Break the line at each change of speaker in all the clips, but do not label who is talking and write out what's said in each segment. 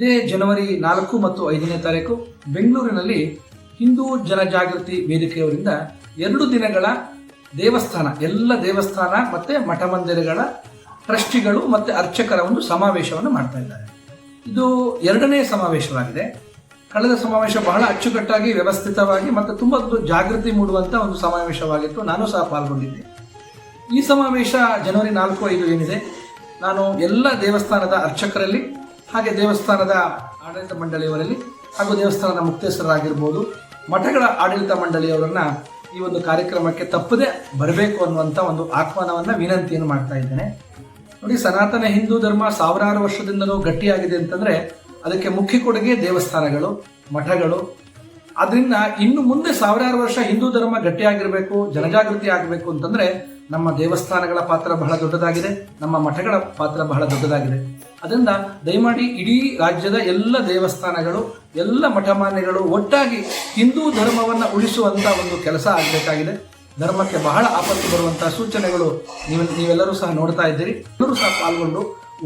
ಇದೇ ಜನವರಿ ನಾಲ್ಕು ಮತ್ತು ಐದನೇ ತಾರೀಕು ಬೆಂಗಳೂರಿನಲ್ಲಿ ಹಿಂದೂ ಜನಜಾಗೃತಿ ವೇದಿಕೆಯವರಿಂದ ಎರಡು ದಿನಗಳ ದೇವಸ್ಥಾನ, ಎಲ್ಲ ದೇವಸ್ಥಾನ ಮತ್ತು ಮಠ ಮಂದಿರಗಳ ಟ್ರಸ್ಟಿಗಳು ಮತ್ತೆ ಅರ್ಚಕರ ಒಂದು ಸಮಾವೇಶವನ್ನು ಮಾಡ್ತಾ ಇದ್ದಾರೆ. ಇದು ಎರಡನೇ ಸಮಾವೇಶವಾಗಿದೆ. ಕಳೆದ ಸಮಾವೇಶ ಬಹಳ ಅಚ್ಚುಕಟ್ಟಾಗಿ ವ್ಯವಸ್ಥಿತವಾಗಿ ಮತ್ತು ತುಂಬ ಜಾಗೃತಿ ಮೂಡುವಂಥ ಒಂದು ಸಮಾವೇಶವಾಗಿತ್ತು. ನಾನು ಸಹ ಪಾಲ್ಗೊಂಡಿದ್ದೆ. ಈ ಸಮಾವೇಶ ಜನವರಿ ನಾಲ್ಕು ಐದು ಏನಿದೆ? ನಾನು ಎಲ್ಲ ದೇವಸ್ಥಾನದ ಅರ್ಚಕರಲ್ಲಿ ಹಾಗೆ ದೇವಸ್ಥಾನದ ಆಡಳಿತ ಮಂಡಳಿಯವರಲ್ಲಿ ಹಾಗೂ ದೇವಸ್ಥಾನದ ಮುಕ್ತೇಶ್ವರರಾಗಿರ್ಬೋದು ಮಠಗಳ ಆಡಳಿತ ಮಂಡಳಿಯವರನ್ನ ಈ ಒಂದು ಕಾರ್ಯಕ್ರಮಕ್ಕೆ ತಪ್ಪದೆ ಬರಬೇಕು ಅನ್ನುವಂಥ ಒಂದು ಆಹ್ವಾನವನ್ನು ವಿನಂತಿಯನ್ನು ಮಾಡ್ತಾ ಇದ್ದೇನೆ. ನೋಡಿ, ಸನಾತನ ಹಿಂದೂ ಧರ್ಮ ಸಾವಿರಾರು ವರ್ಷದಿಂದಲೂ ಗಟ್ಟಿಯಾಗಿದೆ ಅಂತಂದ್ರೆ ಅದಕ್ಕೆ ಮುಖ್ಯ ಕೊಡುಗೆ ದೇವಸ್ಥಾನಗಳು, ಮಠಗಳು. ಅದರಿಂದ ಇನ್ನು ಮುಂದೆ ಸಾವಿರಾರು ವರ್ಷ ಹಿಂದೂ ಧರ್ಮ ಗಟ್ಟಿಯಾಗಿರಬೇಕು, ಜನಜಾಗೃತಿ ಆಗಬೇಕು ಅಂತಂದ್ರೆ ನಮ್ಮ ದೇವಸ್ಥಾನಗಳ ಪಾತ್ರ ಬಹಳ ದೊಡ್ಡದಾಗಿದೆ, ನಮ್ಮ ಮಠಗಳ ಪಾತ್ರ ಬಹಳ ದೊಡ್ಡದಾಗಿದೆ. ಅದರಿಂದ ದಯಮಾಡಿ ಇಡೀ ರಾಜ್ಯದ ಎಲ್ಲ ದೇವಸ್ಥಾನಗಳು, ಎಲ್ಲ ಮಠಮಾನ್ಯಗಳು ಒಟ್ಟಾಗಿ ಹಿಂದೂ ಧರ್ಮವನ್ನು ಉಳಿಸುವಂತ ಒಂದು ಕೆಲಸ ಆಗಬೇಕಾಗಿದೆ. ಧರ್ಮಕ್ಕೆ ಬಹಳ ಆಪತ್ತು ಬರುವಂತಹ ಸೂಚನೆಗಳು ನೀವು, ನೀವೆಲ್ಲರೂ ಸಹ ನೋಡ್ತಾ ಇದ್ದೀರಿ. ಎಲ್ಲರೂ ಸಹ ಪಾಲ್ಗೊಂಡು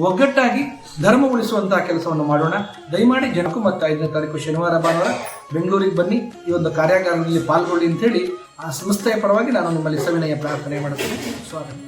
ಒಗ್ಗಟ್ಟಾಗಿ ಧರ್ಮ ಉಳಿಸುವಂತಹ ಕೆಲಸವನ್ನು ಮಾಡೋಣ. ದಯಮಾಡಿ ಜನಕ್ಕೂ ಮತ್ತು ಐದನೇ ತಾರೀಕು ಶನಿವಾರ, ಭಾನುವಾರ ಬೆಂಗಳೂರಿಗೆ ಬನ್ನಿ. ಈ ಒಂದು ಕಾರ್ಯಾಗಾರದಲ್ಲಿ ಪಾಲ್ಗೊಳ್ಳಿ ಅಂತ ಹೇಳಿ ಆ ಸಂಸ್ಥೆಯ ಪರವಾಗಿ ನಾನು ನಿಮ್ಮಲ್ಲಿ ಸವಿನಯ ಪ್ರಾರ್ಥನೆ ಮಾಡುತ್ತೇನೆ ಸ್ವಾಗತ.